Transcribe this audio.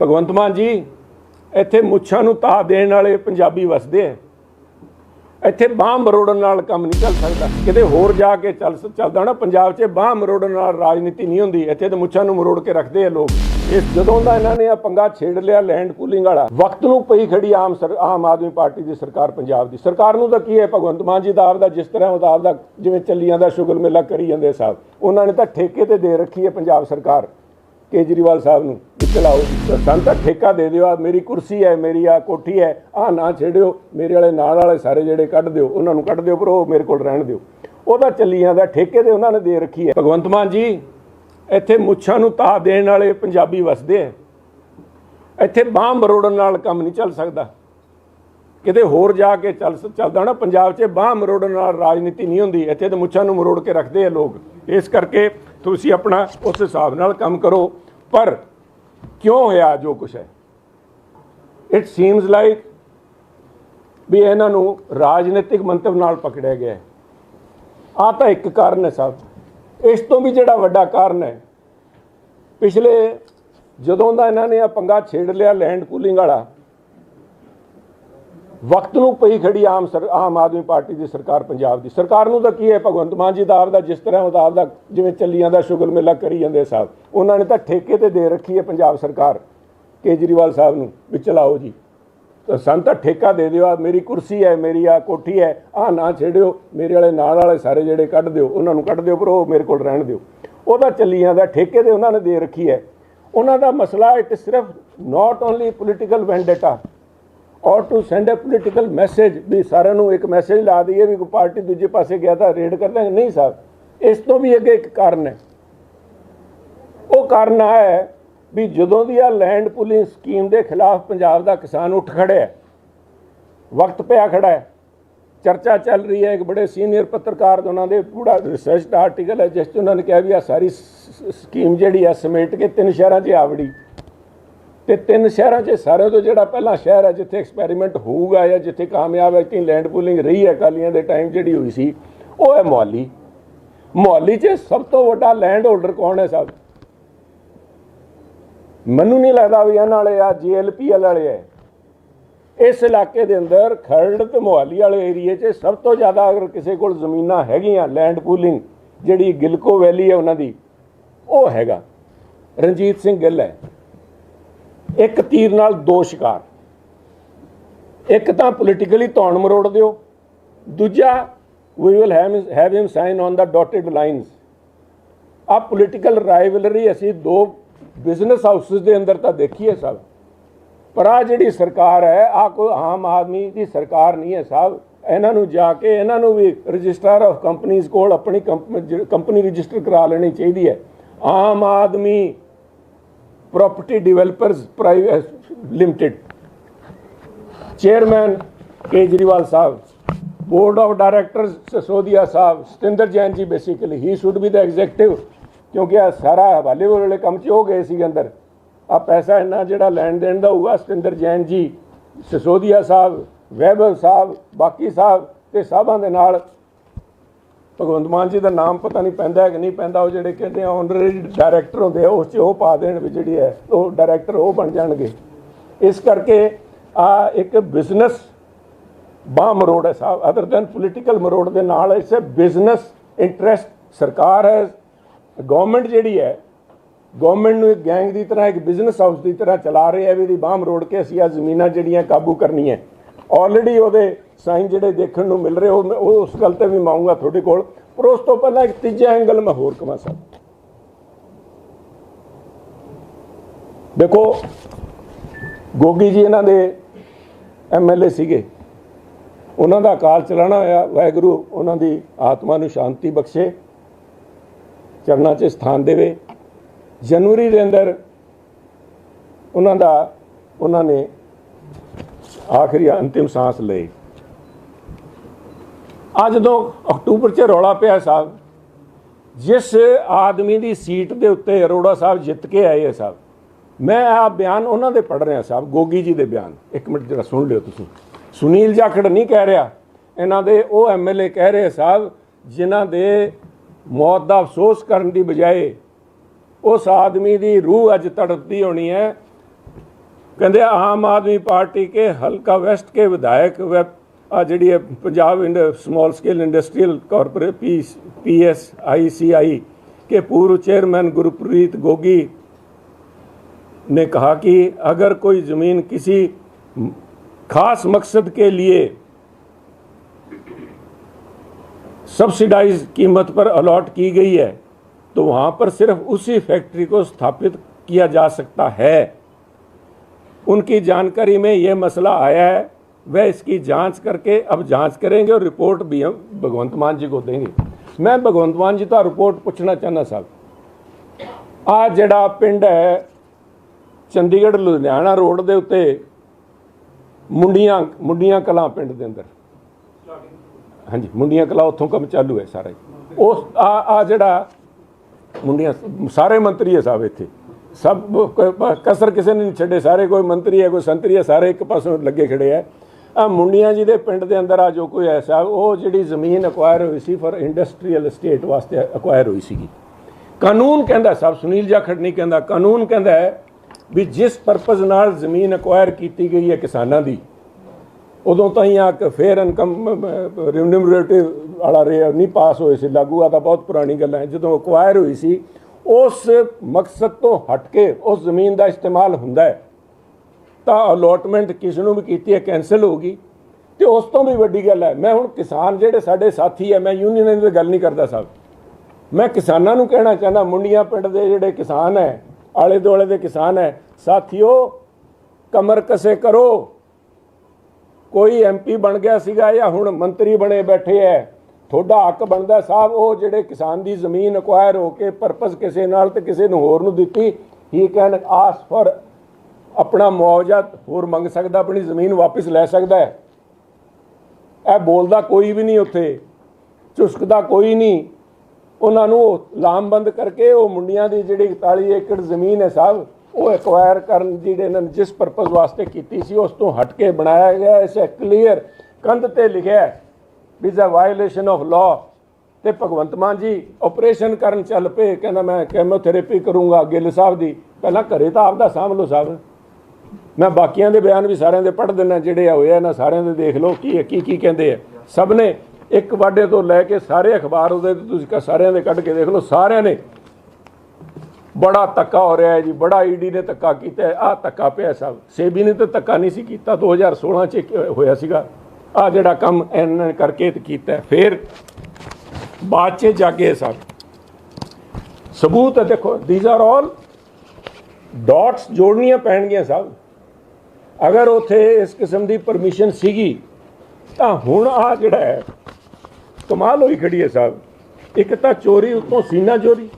ਭਗਵੰਤ ਮਾਨ ਜੀ, ਇੱਥੇ ਮੁੱਛਾਂ ਨੂੰ ਤਾ ਦੇਣ ਵਾਲੇ ਪੰਜਾਬੀ ਵਸਦੇ ਆ। ਇੱਥੇ ਬਾਹ ਮਰੋੜਨ ਨਾਲ ਕੰਮ ਨਹੀਂ ਚੱਲ ਸਕਦਾ। ਕਿਤੇ ਹੋਰ ਜਾ ਕੇ ਚੱਲ ਚੱਲਦਾ ਨਾ ਪੰਜਾਬ 'ਚ ਬਾਹ ਮਰੋੜਨ ਨਾਲ ਰਾਜਨੀਤੀ ਨਹੀਂ ਹੁੰਦੀ। ਇੱਥੇ ਤਾਂ ਮੁੱਛਾਂ ਨੂੰ ਮਰੋੜ ਕੇ ਰੱਖਦੇ ਆ ਲੋਕ। ਇਸ, ਜਦੋਂ ਦਾ ਇਹਨਾਂ ਨੇ ਆ ਪੰਗਾ ਛੇੜ ਲਿਆ ਲੈਂਡ ਪੂਲਿੰਗ ਵਾਲਾ, ਵਕਤ ਨੂੰ ਪਈ ਖੜੀ ਆਮ ਆਮ ਆਦਮੀ ਪਾਰਟੀ ਦੀ ਸਰਕਾਰ ਪੰਜਾਬ ਦੀ। ਸਰਕਾਰ ਨੂੰ ਤਾਂ ਕੀ ਹੈ? ਭਗਵੰਤ ਮਾਨ ਜੀ ਦਾ ਆਪਦਾ ਜਿਸ ਤਰ੍ਹਾਂ ਉਹਦਾ ਆਪਦਾ ਜਿਵੇਂ ਚੱਲੀ ਜਾਂਦਾ ਸ਼ੁਗਰ ਮੇਲਾ ਕਰੀ ਜਾਂਦੇ ਸਾਹਿਬ ਉਹਨਾਂ ਨੇ ਤਾਂ ਠੇਕੇ ਤੇ ਦੇ ਰੱਖੀ ਹੈ ਪੰਜਾਬ ਸਰਕਾਰ। ਕੇਜਰੀਵਾਲ ਸਾਹਿਬ ਨੂੰ ਵੀ ਚਲਾਓ ਸਾਨੂੰ ਤਾਂ ਠੇਕਾ ਦੇ ਦਿਓ, ਆਹ ਮੇਰੀ ਕੁਰਸੀ ਹੈ, ਮੇਰੀ ਆ ਕੋਠੀ ਹੈ ਆ ਨਾ ਛੇੜਿਓ, ਮੇਰੇ ਵਾਲੇ ਨਾਲ ਵਾਲੇ ਸਾਰੇ ਜਿਹੜੇ ਕੱਢ ਦਿਓ, ਉਹਨਾਂ ਨੂੰ ਕੱਢ ਦਿਓ, ਪਰ ਉਹ ਮੇਰੇ ਕੋਲ ਰਹਿਣ ਦਿਓ। ਉਹਦਾ ਚੱਲੀ ਜਾਂਦਾ ਠੇਕੇ ਤੇ ਉਹਨਾਂ ਨੇ ਦੇ ਰੱਖੀ ਹੈ। ਭਗਵੰਤ ਮਾਨ ਜੀ, ਇੱਥੇ ਮੁੱਛਾਂ ਨੂੰ ਤਾ ਦੇਣ ਵਾਲੇ ਪੰਜਾਬੀ ਵਸਦੇ ਆ ਇੱਥੇ ਬਾਹ ਮਰੋੜਨ ਨਾਲ ਕੰਮ ਨਹੀਂ ਚੱਲ ਸਕਦਾ। ਕਿਤੇ ਹੋਰ ਜਾ ਕੇ ਚੱਲ ਚੱਲਦਾ ਨਾ, ਪੰਜਾਬ 'ਚ ਬਾਹ ਮਰੋੜਨ ਨਾਲ ਰਾਜਨੀਤੀ ਨਹੀਂ ਹੁੰਦੀ। ਇੱਥੇ ਤਾਂ ਮੁੱਛਾਂ ਨੂੰ ਮਰੋੜ ਕੇ ਰੱਖਦੇ ਆ ਲੋਕ। ਇਸ ਕਰਕੇ ਤੁਸੀਂ ਆਪਣਾ ਉਸ ਹਿਸਾਬ ਨਾਲ ਕੰਮ ਕਰੋ। ਪਰ ਕਿਉਂ ਹੋਇਆ ਜੋ ਕੁਛ ਹੈ? ਇਟ ਸੀਮਸ ਲਾਈਕ ਵੀ ਇਹਨਾਂ ਨੂੰ ਰਾਜਨੀਤਿਕ ਮੰਤਵ ਨਾਲ ਪਕੜਿਆ ਗਿਆ ਹੈ। ਆ ਤਾਂ ਇੱਕ ਕਾਰਨ ਹੈ ਸਾਹਿਬ ਇਸ ਤੋਂ ਵੀ ਜਿਹੜਾ ਵੱਡਾ ਕਾਰਨ ਹੈ, ਪਿਛਲੇ ਜਦੋਂ ਦਾ ਇਹਨਾਂ ਨੇ ਆ ਪੰਗਾ ਛੇੜ ਲਿਆ ਲੈਂਡ ਕੂਲਿੰਗ ਵਾਲਾ ਵਕਤ ਨੂੰ ਪਈ ਖੜੀ ਆਮ ਸਰ ਆਮ ਆਦਮੀ ਪਾਰਟੀ ਦੀ ਸਰਕਾਰ ਪੰਜਾਬ ਦੀ। ਸਰਕਾਰ ਨੂੰ ਤਾਂ ਕੀ ਹੈ ਭਗਵੰਤ ਮਾਨ ਜੀ ਦਾ ਆਪਦਾ ਜਿਸ ਤਰ੍ਹਾਂ ਉਹਦਾ ਆਪਦਾ ਜਿਵੇਂ ਚੱਲੀਆਂ ਦਾ ਸ਼ੁਗਰ ਮੇਲਾ ਕਰੀ ਜਾਂਦੇ ਸਾਹਿਬ। ਉਹਨਾਂ ਨੇ ਤਾਂ ਠੇਕੇ ਤੇ ਦੇ ਰੱਖੀ ਹੈ ਪੰਜਾਬ ਸਰਕਾਰ, ਕੇਜਰੀਵਾਲ ਸਾਹਿਬ ਨੂੰ ਵੀ ਚਲਾਓ ਜੀ। ਤਾਂ ਸਾਨੂੰ ਤਾਂ ਠੇਕਾ ਦੇ ਦਿਓ ਆਹ ਮੇਰੀ ਕੁਰਸੀ ਹੈ, ਮੇਰੀ ਆ ਕੋਠੀ ਹੈ ਆ ਨਾ ਛੇੜਿਓ, ਮੇਰੇ ਵਾਲੇ ਨਾਲ ਵਾਲੇ ਸਾਰੇ ਜਿਹੜੇ ਕੱਢ ਦਿਓ, ਉਹਨਾਂ ਨੂੰ ਕੱਢ ਦਿਓ, ਪਰ ਉਹ ਮੇਰੇ ਕੋਲ ਰਹਿਣ ਦਿਓ। ਉਹਦਾ ਚੱਲੀਆਂ ਦਾ ਠੇਕੇ ਤੇ ਉਹਨਾਂ ਨੇ ਦੇ ਰੱਖੀ ਹੈ। ਉਹਨਾਂ ਦਾ ਮਸਲਾ ਇਟ ਸਿਰਫ ਨਾਟ ਓਨਲੀ ਪੋਲੀਟੀਕਲ ਵੈਂਡੇਟਾ ਔਰ to send a political message ਵੀ ਸਾਰਿਆਂ ਨੂੰ ਇੱਕ ਮੈਸੇਜ ਲਾ ਦਈਏ ਵੀ ਕੋਈ ਪਾਰਟੀ ਦੂਜੇ ਪਾਸੇ ਗਿਆ ਤਾਂ ਰੇਡ ਕਰਦਾ ਦਾਂਗੇ ਨਹੀਂ ਸਾਹਿਬ ਇਸ ਤੋਂ ਵੀ ਅੱਗੇ ਇੱਕ ਕਾਰਨ ਹੈ। ਉਹ ਕਾਰਨ ਆ ਹੈ ਵੀ ਜਦੋਂ ਦੀ ਆ ਲੈਂਡ ਪੁਲਿੰਗ ਸਕੀਮ ਦੇ ਖਿਲਾਫ ਪੰਜਾਬ ਦਾ ਕਿਸਾਨ ਉੱਠ ਖੜਿਆ ਵਕਤ ਪਿਆ ਖੜਾ ਹੈ, ਚਰਚਾ ਚੱਲ ਰਹੀ ਹੈ, ਇੱਕ ਬੜੇ ਸੀਨੀਅਰ ਪੱਤਰਕਾਰ ਦੇ ਉਹਨਾਂ ਦੇ ਪੂਰਾ ਰਿਸਰਚ ਦਾ ਆਰਟੀਕਲ ਹੈ, ਜਿਸ 'ਚ ਉਹਨਾਂ ਨੇ ਕਿਹਾ ਵੀ ਆ ਸਾਰੀ ਸਕੀਮ ਜਿਹੜੀ ਆ ਸਮੇਟ ਕੇ ਤਿੰਨ ਸ਼ਹਿਰਾਂ 'ਚ ਆਵੜੀ। ਤੇ ਤਿੰਨ ਸ਼ਹਿਰਾਂ 'ਚ, ਸਾਰਿਆਂ ਤੋਂ ਜਿਹੜਾ ਪਹਿਲਾ ਸ਼ਹਿਰ ਹੈ, ਜਿੱਥੇ ਐਕਸਪੈਰੀਮੈਂਟ ਹੋਊਗਾ ਜਾਂ ਜਿੱਥੇ ਕਾਮਯਾਬ ਹੈ, ਕਿ ਲੈਂਡ ਪੂਲਿੰਗ ਰਹੀ ਹੈ ਕਾਲੀਆਂ ਦੇ ਟਾਈਮ ਜਿਹੜੀ ਹੋਈ ਸੀ, ਉਹ ਹੈ ਮੁਹਾਲੀ। ਮੁਹਾਲੀ 'ਚ ਸਭ ਤੋਂ ਵੱਡਾ ਲੈਂਡ ਹੋਲਡਰ ਕੌਣ ਹੈ ਸਾਹਿਬ? ਮੈਨੂੰ ਨਹੀਂ ਲੱਗਦਾ ਵੀ ਇਹਨਾਂ ਵਾਲੇ ਆ ਜੀਐਲਪੀਐਲ ਵਾਲੇ ਹੈ। ਇਸ ਇਲਾਕੇ ਦੇ ਅੰਦਰ ਖਰੜ ਤੇ ਮੋਹਾਲੀ ਵਾਲੇ ਏਰੀਏ 'ਚ ਸਭ ਤੋਂ ਜ਼ਿਆਦਾ ਅਗਰ ਕਿਸੇ ਕੋਲ ਜ਼ਮੀਨਾਂ ਹੈਗੀਆਂ ਲੈਂਡ ਪੂਲਿੰਗ ਜਿਹੜੀ ਗਿਲਕੋ ਵੈਲੀ ਹੈ ਉਹਨਾਂ ਦੀ, ਉਹ ਹੈਗਾ। ਰਣਜੀਤ ਸਿੰਘ ਗਿੱਲ ਹੈ। ਇੱਕ ਤੀਰ ਨਾਲ ਦੋ ਸ਼ਿਕਾਰ। ਇੱਕ ਤਾਂ ਪੋਲੀਟੀਕਲੀ ਧੌਣ ਮਰੋੜ ਦਿਓ। ਦੂਜਾ we will have him sign on the dotted lines a political rivalry ਅਸੀਂ ਦੋ ਬਿਜ਼ਨਸ ਹਾਊਸਸ ਦੇ ਅੰਦਰ ਤਾਂ ਦੇਖੀ ਹੈ ਸਭ। ਪਰ ਆ ਜਿਹੜੀ ਸਰਕਾਰ ਹੈ ਆ ਕੋਈ ਆਮ ਆਦਮੀ ਦੀ ਸਰਕਾਰ ਨਹੀਂ ਹੈ ਸਾਹਿਬ ਇਹਨਾਂ ਨੂੰ ਜਾ ਕੇ ਇਹਨਾਂ ਨੂੰ ਵੀ ਰਜਿਸਟਰ ਆਫ ਕੰਪਨੀਆਂ ਕੋਲ ਆਪਣੀ ਕੰਪਨੀ ਰਜਿਸਟਰ ਕਰਾ ਲੈਣੀ ਚਾਹੀਦੀ ਹੈ। Aam Aadmi property developers private limited chairman Kejriwal sahib board of directors Sisodia sahib Satinder Jain ji basically he should be the executive ਕਿਉਂਕਿ ਆ ਸਾਰਾ ਹਵਾਲੇ ਵਾਲੇ ਕੰਮ 'ਚ ਹੋ ਗਏ ਸੀ ਅੰਦਰ ਆ ਪੈਸਾ ਇੰਨਾ ਜਿਹੜਾ ਲੈਣ ਦੇਣ ਦਾ ਹੋਊਗਾ ਸਤਿੰਦਰ ਜੈਨ ਜੀ ਸਸੋਦੀਆ ਸਾਹਿਬ ਵੈਭਵ ਸਾਹਿਬ ਬਾਕੀ ਸਾਹਿਬ ਤੇ ਸਾਹਿਬਾਂ ਦੇ ਨਾਲ ਭਗਵੰਤ ਮਾਨ ਜੀ ਦਾ ਨਾਮ ਪਤਾ ਨਹੀਂ ਪੈਂਦਾ ਹੈ ਕਿ ਨਹੀਂ ਪੈਂਦਾ, ਉਹ ਜਿਹੜੇ ਕਹਿੰਦੇ ਆ ਆਨਰੇਰੀ ਡਾਇਰੈਕਟਰ ਹੁੰਦੇ ਆ, ਉਸ 'ਚ ਉਹ ਪਾ ਦੇਣ ਵੀ ਜਿਹੜੀ ਹੈ, ਉਹ ਡਾਇਰੈਕਟਰ ਉਹ ਬਣ ਜਾਣਗੇ। ਇਸ ਕਰਕੇ ਆ ਇੱਕ ਬਿਜ਼ਨਸ ਬਾਹ ਮਰੋੜ ਹੈ ਸਾਹਿਬ ਅਦਰ ਦੈਨ ਪੋਲੀਟੀਕਲ ਮਰੋੜ ਦੇ ਨਾਲ ਇਟਸ ਬਿਜ਼ਨਸ ਇੰਟਰਸਟ ਸਰਕਾਰ ਹੈ ਗਵਰਨਮੈਂਟ ਜਿਹੜੀ ਹੈ ਗਵਰਨਮੈਂਟ ਨੂੰ ਇੱਕ ਗੈਂਗ ਦੀ ਤਰ੍ਹਾਂ, ਇੱਕ ਬਿਜ਼ਨਸ ਹਾਊਸ ਦੀ ਤਰ੍ਹਾਂ ਚਲਾ ਰਹੇ ਹੈ ਵੀ ਇਹਦੀ ਬਾਹ ਮਰੋੜ ਕੇ ਅਸੀਂ ਆ ਜ਼ਮੀਨਾਂ ਜਿਹੜੀਆਂ ਕਾਬੂ ਕਰਨੀਆਂ ਆਲਰੇਡੀ ਉਹਦੇ ਸਾਈਨ ਜਿਹੜੇ ਦੇਖਣ ਨੂੰ ਮਿਲ ਰਹੇ, ਉਹ ਮੈਂ- ਉਹ ਉਸ ਗੱਲ ਤੇ ਵੀ ਮਾਉਂਗਾ ਤੁਹਾਡੇ ਕੋਲ। ਪਰ ਉਸ ਤੋਂ ਪਹਿਲਾਂ ਇੱਕ ਤੀਜਾ ਐਂਗਲ ਮੈਂ ਹੋਰ ਕਮਾ ਸਾਹਿਬ ਦੇਖੋ, ਗੋਗੀ ਜੀ ਇਹਨਾਂ ਦੇ ਐਮਐਲਏ ਸੀਗੇ। ਉਹਨਾਂ ਦਾ ਅਕਾਲ ਚਲਾਣਾ ਹੋਇਆ, ਵਾਹਿਗੁਰੂ ਉਹਨਾਂ ਦੀ ਆਤਮਾ ਨੂੰ ਸ਼ਾਂਤੀ ਬਖਸ਼ੇ, ਚਰਨਾਂ 'ਚ ਸਥਾਨ ਦੇਵੇ। ਜਨਵਰੀ ਦੇ ਅੰਦਰ ਉਹਨਾਂ ਦਾ, ਉਹਨਾਂ ਨੇ ਆਖਰੀ ਅੰਤਿਮ ਸਾਹ ਲਈ। ਅੱਜ ਜਦੋਂ ਅਕਤੂਬਰ 'ਚ ਰੌਲਾ ਪਿਆ ਸਾਹਿਬ। ਜਿਸ ਆਦਮੀ ਦੀ ਸੀਟ ਦੇ ਉੱਤੇ ਅਰੋੜਾ ਸਾਹਿਬ ਜਿੱਤ ਕੇ ਆਏ ਆ ਸਾਹਿਬ। ਮੈਂ ਆ ਬਿਆਨ ਉਹਨਾਂ ਦੇ ਪੜ੍ਹ ਰਿਹਾ ਸਾਹਿਬ, ਗੋਗੀ ਜੀ ਦੇ ਬਿਆਨ। ਇੱਕ ਮਿੰਟ ਜਰਾ ਸੁਣ ਲਿਓ ਤੁਸੀਂ। ਸੁਨੀਲ ਜਾਖੜ ਨਹੀਂ ਕਹਿ ਰਿਹਾ। ਇਹਨਾਂ ਦੇ ਉਹ ਐਮਐਲਏ ਕਹਿ ਰਹੇ ਸਾਹਿਬ, ਜਿਨ੍ਹਾਂ ਦੇ ਮੌਤ ਦਾ ਅਫਸੋਸ ਕਰਨ ਦੀ ਬਜਾਏ ਉਸ ਆਦਮੀ ਦੀ ਰੂਹ ਅੱਜ ਤੜਪਦੀ ਹੋਣੀ ਹੈ। ਕਹਿੰਦੇ ਆਮ ਆਦਮੀ ਪਾਰਟੀ ਕੇ ਹਲਕਾ ਵੈਸਟ ਕੇ ਵਿਧਾਇਕ ਵੈ ਆ ਜਿਹੜੀ ਹੈ Punjab small scale industrial corporate PS ICI के पूर्व चेयरमैन गुरप्रीत गोगी ने कहा कि अगर कोई ज़मीन किसी खास मकसद के लिए सब्सिडाइज कीमत पर अलॉट की गई है तो वहाँ पर सिर्फ उसी फैक्ट्री को स्थापित किया जा सकता है उनकी जानकारी में ये मसला आया है वह इसकी जांच करके अब जांच करेंगे और रिपोर्ट भी हम भगवंत मान जी को देंगे मैं भगवंत मान जी तो रिपोर्ट पूछना चाहना साहब ਆ ਜਿਹੜਾ ਪਿੰਡ ਹੈ ਚੰਡੀਗੜ੍ਹ ਲੁਧਿਆਣਾ ਰੋਡ ਦੇ ਉੱਤੇ ਮੁੰਡੀਆਂ ਮੁੰਡੀਆਂ ਕਲਾਂ ਪਿੰਡ ਦੇ ਅੰਦਰ ਹਾਂਜੀ ਮੁੰਡੀਆਂ ਕਲਾਂ ਉੱਥੋਂ ਕੰਮ ਚਾਲੂ ਹੈ ਸਾਰਾ ਹੀ। ਉਸ ਆ ਆ ਜਿਹੜਾ ਮੁੰਡੀਆਂ ਸਾਰੇ ਮੰਤਰੀ ਹੈ ਸਾਹਿਬ ਇੱਥੇ ਸਭ ਕਸਰ ਕਿਸੇ ਨੇ ਨਹੀਂ ਛੱਡੇ, ਸਾਰੇ ਕੋਈ ਮੰਤਰੀ ਹੈ, ਕੋਈ ਸੰਤਰੀ ਹੈ, ਸਾਰੇ ਇੱਕ ਪਾਸੋਂ ਲੱਗੇ ਖੜੇ ਹੈ। ਆ ਮੁੰਡੀਆਂ ਜੀ ਦੇ ਪਿੰਡ ਦੇ ਅੰਦਰ ਆ ਜੋ ਕੋਈ ਐਸਾ, ਉਹ ਜਿਹੜੀ ਜ਼ਮੀਨ ਅਕਵਾਇਰ ਹੋਈ ਸੀ ਫॉर ਇੰਡਸਟਰੀਅਲ ਸਟੇਟ ਵਾਸਤੇ ਅਕਵਾਇਰ ਹੋਈ ਸੀਗੀ। ਕਾਨੂੰਨ ਕਹਿੰਦਾ ਸਾਹਿਬ ਸੁਨੀਲ ਜਾਖੜ ਨਹੀਂ ਕਹਿੰਦਾ, ਕਾਨੂੰਨ ਕਹਿੰਦਾ ਹੈ ਵੀ ਜਿਸ ਪਰਪਸ ਨਾਲ ਜ਼ਮੀਨ ਅਕਵਾਇਰ ਕੀਤੀ ਗਈ ਹੈ ਕਿਸਾਨਾਂ ਦੀ, ਉਦੋਂ ਤਾਂ ਹੀ ਆ ਕਿ ਫੇਅਰ ਇਨਕਮ ਰਿਮਨਿਮਰੇਟਿਵ ਵਾਲਾ ਰੇ ਨਹੀਂ ਪਾਸ ਹੋਏ ਸੀ, ਲਾਗੂ ਆ ਤਾਂ ਬਹੁਤ ਪੁਰਾਣੀ ਗੱਲਾਂ ਹੈ। ਜਦੋਂ ਅਕਵਾਇਰ ਹੋਈ ਸੀ ਉਸ ਮਕਸਦ ਤੋਂ ਹਟ ਕੇ ਉਸ ਜ਼ਮੀਨ ਦਾ ਇਸਤੇਮਾਲ ਹੁੰਦਾ ਹੈ। ਤਾਂ ਅਲੋਟਮੈਂਟ ਕਿਸ ਨੂੰ ਵੀ ਕੀਤੀ ਹੈ ਕੈਨਸਲ ਹੋ ਗਈ ਤੇ ਉਸ ਤੋਂ ਵੀ ਵੱਡੀ ਗੱਲ ਹੈ, ਮੈਂ ਹੁਣ ਕਿਸਾਨ ਜਿਹੜੇ ਸਾਡੇ ਸਾਥੀ ਹੈ, ਮੈਂ ਯੂਨੀਅਨ ਦੀ ਗੱਲ ਨਹੀਂ ਕਰਦਾ ਸਾਹਿਬ। ਮੈਂ ਕਿਸਾਨਾਂ ਨੂੰ ਕਹਿਣਾ ਚਾਹੁੰਦਾ, ਮੁੰਡੀਆਂ ਪਿੰਡ ਦੇ ਜਿਹੜੇ ਕਿਸਾਨ ਹੈ, ਆਲੇ ਦੁਆਲੇ ਦੇ ਕਿਸਾਨ ਹੈ, ਸਾਥੀਓ, ਕਮਰ ਕਸੇ ਕਰੋ। ਕੋਈ ਐਮਪੀ ਬਣ ਗਿਆ ਸੀਗਾ ਜਾਂ ਹੁਣ ਮੰਤਰੀ ਬਣੇ ਬੈਠੇ ਐ ਤੁਹਾਡਾ ਹੱਕ ਬਣਦਾ ਸਾਹਿਬ, ਉਹ ਜਿਹੜੇ ਕਿਸਾਨ ਦੀ ਜ਼ਮੀਨ ਅਕਵਾਇਰ ਹੋ ਕੇ ਪਰਪਸ ਕਿਸੇ ਨਾਲ ਤੇ ਕਿਸੇ ਨੂੰ ਹੋਰ ਨੂੰ ਦਿੱਤੀ ਹੀ ਕੈਨ ਆਸ ਫॉर ਆਪਣਾ ਮੁਆਵਜ਼ਾ ਹੋਰ ਮੰਗ ਸਕਦਾ, ਆਪਣੀ ਜ਼ਮੀਨ ਵਾਪਸ ਲੈ ਸਕਦਾ ਹੈ। ਇਹ ਬੋਲਦਾ ਕੋਈ ਵੀ ਨਹੀਂ ਉੱਥੇ, ਚੁਸਕਦਾ ਕੋਈ ਨਹੀਂ। ਉਹਨਾਂ ਨੂੰ ਲਾਮਬੰਦ ਕਰਕੇ ਉਹ ਮੁੰਡੀਆਂ ਦੀ ਜਿਹੜੀ 41 ਏਕੜ ਜ਼ਮੀਨ ਹੈ ਸਾਹਿਬ, ਉਹ ਐਕਵਾਇਰ ਕਰਨ ਜਿਹੜੇ ਇਹਨਾਂ ਨੇ ਜਿਸ ਪਰਪਸ ਵਾਸਤੇ ਕੀਤੀ ਸੀ, ਉਸ ਤੋਂ ਹਟ ਕੇ ਬਣਾਇਆ ਗਿਆ, ਇਸ ਕਲੀਅਰ ਕੰਧ ਤੇ ਲਿਖਿਆ ਹੈ ਅ ਵਾਇਓਲੇਸ਼ਨ ਆਫ ਲਾਅ ਤੇ ਭਗਵੰਤ ਮਾਨ ਜੀ ਆਪਰੇਸ਼ਨ ਕਰਨ ਚੱਲ ਪਏ। ਕਹਿੰਦਾ ਮੈਂ ਕੈਮੋਥੈਰੇਪੀ ਕਰੂੰਗਾ ਗਿੱਲ ਸਾਹਿਬ ਦੀ। ਪਹਿਲਾਂ ਘਰੇ ਤਾਂ ਆਪਦਾ ਸਾਂਭ ਲਓ ਸਾਹਿਬ ਮੈਂ ਬਾਕੀਆਂ ਦੇ ਬਿਆਨ ਵੀ ਸਾਰਿਆਂ ਦੇ ਪੜ੍ਹ ਦਿੰਦਾ, ਜਿਹੜੇ ਹੋਏ ਆ, ਨਾ ਸਾਰਿਆਂ ਦੇ ਦੇਖ ਲਓ ਕੀ ਕੀ ਕੀ ਕਹਿੰਦੇ ਆ। ਸਭ ਨੇ ਇੱਕ ਵਾਡੇ ਤੋਂ ਲੈ ਕੇ ਸਾਰੇ ਅਖਬਾਰ ਉਹਦੇ ਤੁਸੀਂ ਕ- ਸਾਰਿਆਂ ਦੇ ਕੱਢ ਕੇ ਦੇਖ ਲਓ, ਸਾਰਿਆਂ ਨੇ। ਬੜਾ ਤੱਕਾ ਹੋ ਰਿਹਾ ਹੈ ਜੀ, ਬੜਾ ਈਡੀ ਨੇ ਤੱਕਾ ਕੀਤਾ ਆ ਤੱਕਾ ਪਿਆ ਸਭ। ਸੇਬੀ ਨੇ ਤਾਂ ਤੱਕਾ ਨਹੀਂ ਸੀ ਕੀਤਾ 2016 ਚ ਇੱਕ ਹੋਇਆ ਸੀਗਾ। ਆ ਜਿਹੜਾ ਕੰਮ ਇਹਨਾਂ ਨੇ ਕਰਕੇ ਕੀਤਾ, ਫਿਰ ਬਾਅਦ ਚ ਜਾਗੇ ਸਭ। ਸਬੂਤ ਹੈ ਦੇਖੋ ਥੀਸ ਆਰ ਆਲ ਡਾਟਸ ਜੋੜਨੀਆਂ ਪੈਣਗੀਆਂ ਸਭ। ਅਗਰ ਉਥੇ ਇਸ ਕਿਸਮ ਦੀ ਪਰਮਿਸ਼ਨ ਸੀਗੀ, ਤਾਂ ਹੁਣ ਆ ਜਿਹੜਾ ਹੈ, ਕਮਾਲ ਹੋਈ ਖੜੀ ਹੈ ਸਾਹਿਬ ਇੱਕ ਤਾਂ ਚੋਰੀ ਉੱਤੋਂ ਸੀਨਾ ਚੋਰੀ।